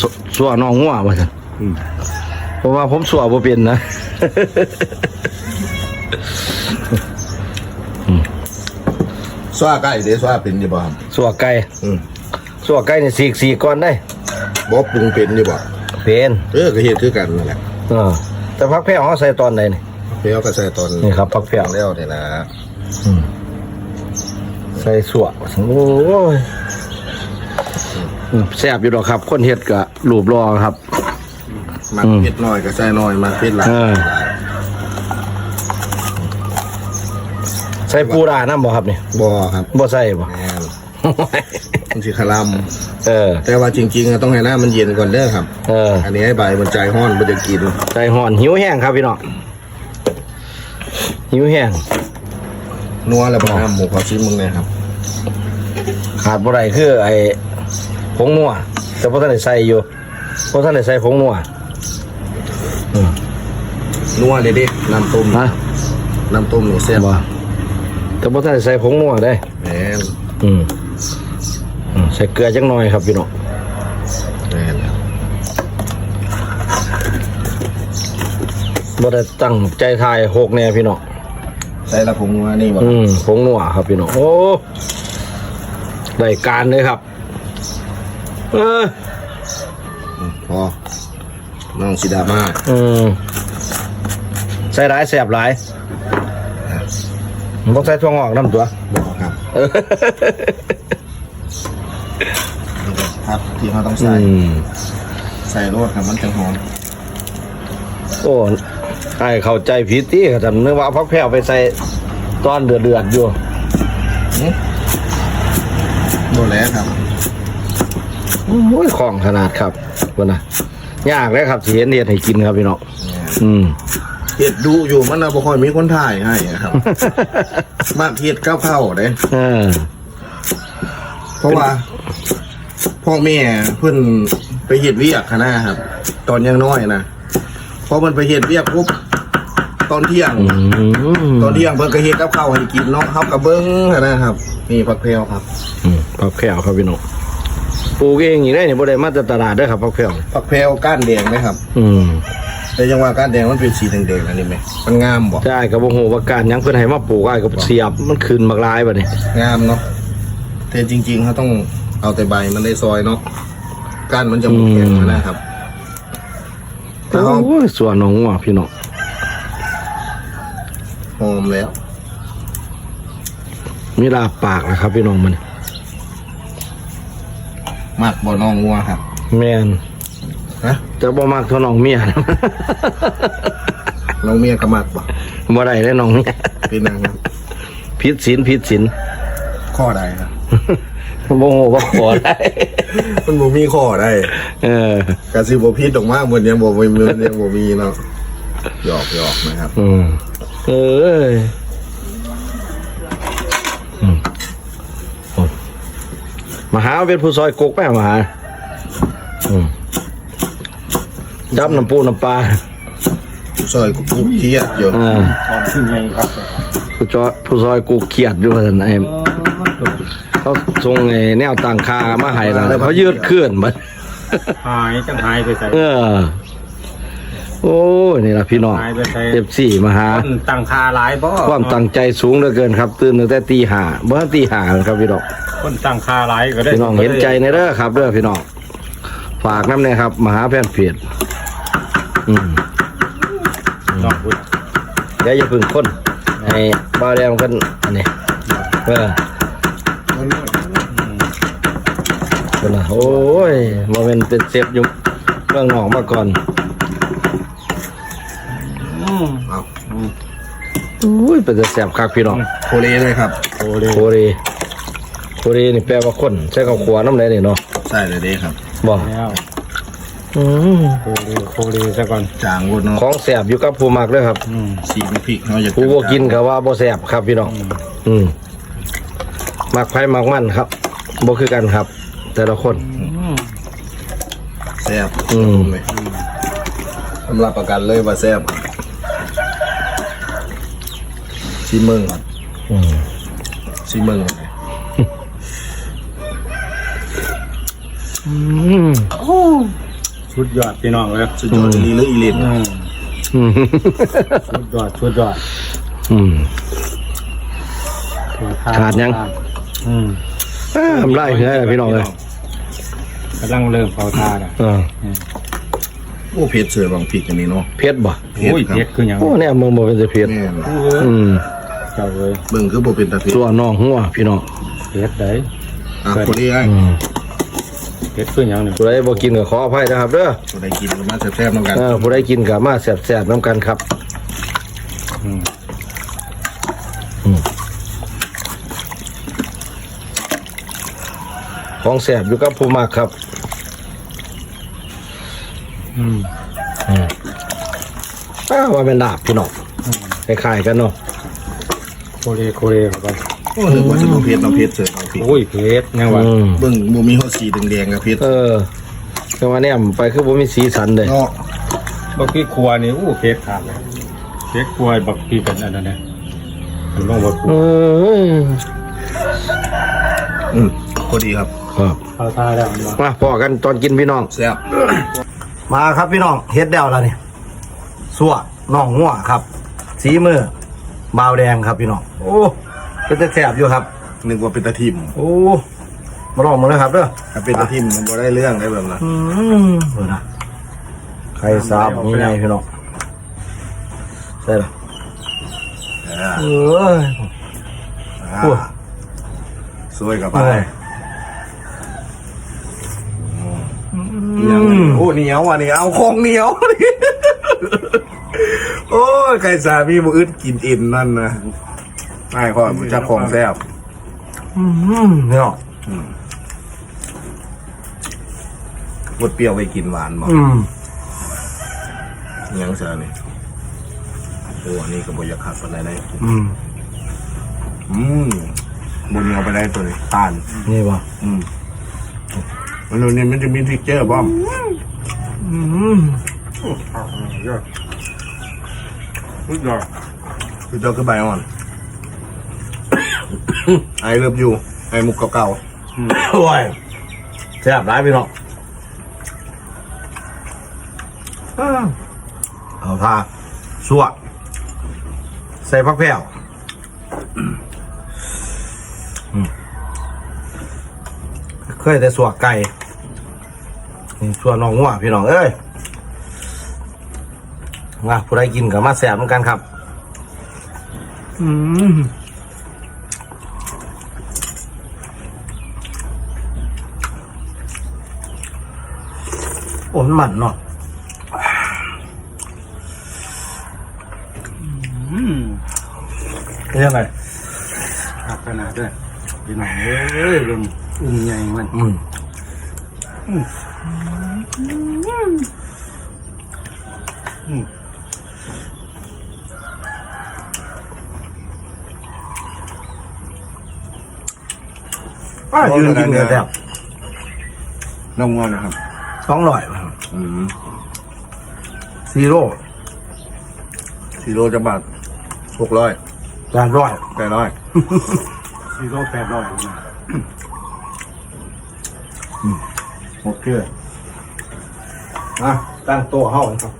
สสัวน้องงัวว่าซั่นอืมเพราะว่าผมสัวบ่เป็นนะสว่าใกล้เด้สว่าเป็นอยู่บ่ครับสัวไก่อืมสัวไก่นี่สีกสีก่อนได้บ่ปรุงเป็นอยู่บ่เป็นเออก็เฮ็ดคือกันนั่นแหละเออแต่พักแพ้วเขาใส่ตอนไหนนี่เปรี้ยวก็ใส่ตอนนี่ครับผักแพรวแล้วนี่นะใส่สัวโอ้ย อืมแซ่บอยู่ดอกครับ คนเฮ็ดก็รูปรอครับมักเผ็ดน้อยก็ใส่น้อยมักเผ็ดหลายเออ ใส่ปูราน้ำบ่ครับนี่บ่ครับบ่ใส่บ่ แม่นมันสิคลเออำแต่ว่าจริงๆอะต้องให้น้ำมันเย็นก่อนเด้อครับ เออ อันนี้ให้ใบมันใจห้อนมันจะกินใจห่อนหิวแห้งครับพี่น้องหิวแห้งนัวแล้วบ่น้ำหมูขอชิมมึงเลยครับ ขาดบ่ได้คือไอ้ ผงนัวแต่บ่ทันได้ใส่อยู่บ่ทันได้ใส่ผงนัวนัวเด็ดๆน้ำต้มฮะน้ำต้มนี่แซ่บบ่แต่บ่ทันได้ใส่ผงนัวได้แม่นอืมอืมใส่เกลือจังหน่อยครับพี่น้องแม่นบ่ได้ตั้งใจทายหกแน่พี่น้องใส่ละผงนัวนี่บ่อืมผงนัวครับพี่น้องโอ้ได้การเลยครับ เออพอน้องสิดามาอืมใส่หลายแสบหลายบ่ใส่ถั่วงอกน้ำตัวบอกครับเออครับที่เขาต้องอืใส่มใส่รสครับมันจะหอมโอ้ไอ้เข้าใจผิดที่ครับนึกว่าเอาพักแพ้วไปใส่ตอนเดือดเดือดๆอยู่โดนแล้วครับ โอ้ยของขนาดครับว่านะยากเลยครับสิเห็นเห็ดให้กินครับพี่น้องอืมเห็ดดูอยู่มันเราบ่ค่อยมีคนถ่ายให้อะครับ มากเห็ดก้าวเข้าเด้เออเพราะว่าพ่อแม่เพิ่นไปเห็ดเวียกคณะครับ ตอนยังน้อยนะพอมันไปเห็ดเวียกปุ๊บตอนเที่ยงอืมตอนเที่ยงเพิ่นก็เฮ็ดกับข้าวให้กินเนาะเฮาก็เบิ่งหั้นนะครับ นี่ผักแพรวครับอืมพักแพ้วครับพี่น้องป ลูกเองอย่างนี้นี่บ่ได้มาจากตลาดเด้อครับพักแพ้วผักแพรวก้านแดงนะครับ อืมแต่ยังว่าก้านแดงมันเป็นสีแดงๆอันนี้ไหมมันงามบ่ใช่กับบ่ฮู้ว่าการหยังเพิ่นให้มาปลูกอ้ายก็เสียบมันขึ้นบักหลายบัดนี้งามเนาะแต่จริงๆเขาต้องเอาแต่ใบมันได้ซอยเนาะก้านมันจะหมดแข็งมานะครับถ้าเขาโอ้ยส่วนน้องงัวพี่น้องหอมแล้วมีลาบปากนะครับพี่น้องมัน มักบ่น้องงัวครับแม่นฮะแต่บ่มักเท่าน้องเมียนะน้องเมียก็มักบ่บ่ได้ได้น้องเมียเป็นนางครับผิดศีลผิดศีลข้อใดครับบ่ฮู้ว่าขอได้ มันบ่มีข้อใดเออกะสิบ่ผิดดอกมากเหมือนยังบ่มีเหมือนยังบ่มีเนาะหยอกหยอกนะครับ อืมเอ้ยอืมโอ้ย มาหาเป็นผู้ซอยกกแม่มาหาอืมจับน้ำปูน้ำปลาซอยกุ๊กเทียดอยู่อ่าตอนที่ไงครับผู้จอยผู้ซอยกูเขียดอยู่ท่านไอ้เขาส่งไอ้แนวต่างคามาให้แล้วเขายืดเคลื่อนมาหายจังหายไปใส่เออ โอ้ยนี่ล่ะพี่น้องหายไปใส่เอฟซีมาหา คนตั้งคาหลายบ่ความตั้งใจสูงเหลือเกินครับ ตื่นตั้งแต่ตีห้าเมื่อตีห้าครับพี่น้องคนตั้งคาหลายก็ได้พี่น้องเห็นใจในเด้อครับเด้อพี่น้องฝากน้ำเนี่ยครับมาหาแฟนเพจอืมน้องพุทธเดี๋ยวอย่าพึ่งคนให้บ้าวแดงกันอันนี้เออคนน่ะโอ้ยมาเป็นเป็นเซฟอยู่เมืองนอกมาก่อน เอาโอ้ยเป็นแต่แสบคักพี่น้องโคเลเลยครับโอ้เลยโคเรโคเรนี่แปลว่าคนใช้ข้าวขวาน้ำไหนนี่เนาะใช่เลยเด้ครับบอกแล้วอืมโคเลโคเลซะก่อนจางวนเนาะของแสบอยู่กับผู้มักเลยครับอืมสีมันพริกเนาะอย่าผู้บ่กินก็ว่าบ่แสบครับพี่น้องอืมมักไผ่มักมันครับบ่คือกันครับ แต่ละคนแซ่บอืมเลยสำหรับประกันเลยว่าแซ่บ ชิมเมืองครับอืมชิมเมืองอืมชุดยอดพี่น้องเลยสุดยอดอีหลีเลยอีลินอืมอืมชุดยอดชุดยอดอืมถึขาดยัง อืมอ้าทำไรเหือเลยพี่น้องเลยกำลังเริ่มเผาทาอะเออโอ้เพชรเสือบางพริกอันนี้เนาะเพชรบ่โอ้ยเพชรคือหยังโอ้เนี่ยมึงบ่เป็นจะเพชรแม่นอืม เจ้าเลยเบิ่งคือบ่เป็นตาเพชรตัวน้องหัวพี่น้องเพชรได้อะคนนี้ไอ้อืมเพชรคือหยังเนี่ยผู้ใดบ่กินก็ขออภัยนะครับเด้อคนใดกินก็มาแซ่บๆนำกันเออผู้ใดกินก็มาแซ่บๆน้ำกันครับอืมของแซ่บอยู่กับผู้มากครับ อืมอ้าวว่าเป็นดาบพี่น้องคล้ายๆกันเนาะ โคเรโคเรเข้าไปโอ้นึกว่าจะบ่เพชรน้ำเพชรเสือบางพริกโอ้ยเพชรยังวะอืมเบิ่งบ่มีเฮาสีแดงๆกับเพชรเออแต่ว่าเนี่ยไปคือบ่มีสีสันเลยเนาะบักพี่ครัวนี่อู้เพชรขาดเลยเพชรครัวบักพี่กันอันนั้นเนี่ยมันต้องบักเอออืมพอดีครับครับเผาทาแล้วมันวะมาพอกันตอนกินพี่น้อง แซ่บมาครับพี่น้องเฮ็ดแล้วแล้วนี่สัวน้องหัวครับ สีมือ บาวแดงครับพี่น้องโอ้เป็นจะแสบอยู่ครับ นึกว่าเป็นตาทิมโอ้มาลองมาเลยครับเด้อถ้าเป็นตาทิมมันบ่ได้เรื่องได้แบบนั้นอืมเออนะไข่สาบนี่ไงพี่น้องใช่ละอ่าเอ้ยอ่าโอ้สวยกับไปอืยังไงมโอ้เหนียวอะเหนียวของเหนียว โอ้ยไก่สามีมืออึดกินอินนั่นนะไอ้พ่อมันจะของแซ่บอืมพี่น้องบดเปรี้ยวไปกินหวานบ่อืมยังเสือนี่โอ้อันนี้ก็บ่อยากขาดปานใดได้อืมอืมบนเหนียวไปได้ตัวนี้ทานนี่ป่ะอืมมันดูนี่มันจะมีทิกเจอร์บ้อมอืม ยอดชุดยอดคือเจ้าคือใบอ่อน ไอเลิฟยูไอมุกเก่าโอ้ยแซ่บร้ายพี่น้องอ้าวเอาท่าสัวใส่ผักแพรวอืมเคยแต่สัวไก่นี่สัวน้องหัวพี่น้องเอ้ย มาผู้ใดกินกับมาแสบเหมือนกันครับ อืมโอ้มันมันเนาะอืมเป็นยังไงหักขนาดด้วยพี่น้องเอ้ยลงอุ้มใหญ่มันอืมอ้าวยืนกินกันแซ่บๆน้องงอนนะครับสองร้อยอืมซีโร่ซีโร่จะบาทหกร้อยจานร้อยแปดร้อยซีโร่แปดร้อยนะโอเคอะตั้งโต๊ะเฮ้าครับ